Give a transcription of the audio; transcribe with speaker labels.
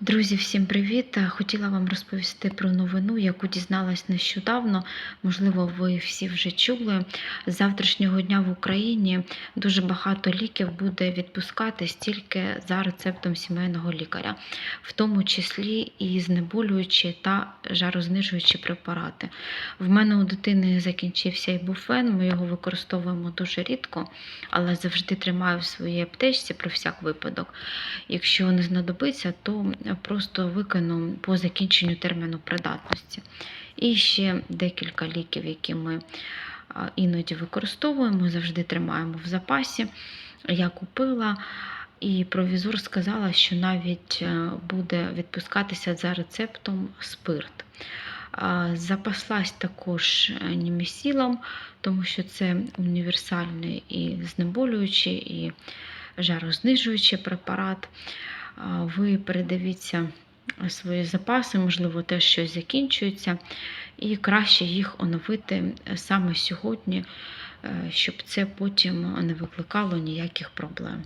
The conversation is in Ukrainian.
Speaker 1: Друзі, всім привіт! Хотіла вам розповісти про новину, яку дізналась нещодавно. Можливо, ви всі вже чули. З завтрашнього дня в Україні дуже багато ліків буде відпускатись тільки за рецептом сімейного лікаря, в тому числі і знеболюючі та жарознижуючі препарати. В мене у дитини закінчився ібуфен, ми його використовуємо дуже рідко, але завжди тримаю в своїй аптечці про всяк випадок. Якщо не знадобиться, то просто викину по закінченню терміну придатності. І ще декілька ліків, які ми іноді використовуємо, завжди тримаємо в запасі. Я купила. І провізор сказала, що навіть е, буде відпускатися за рецептом спирт. Запаслась також е, німісілом, тому що це універсальний і знеболюючий, і жарознижуючий препарат. Ви передивіться свої запаси, можливо, теж щось закінчується, і краще їх оновити саме сьогодні, е, щоб це потім не викликало ніяких проблем.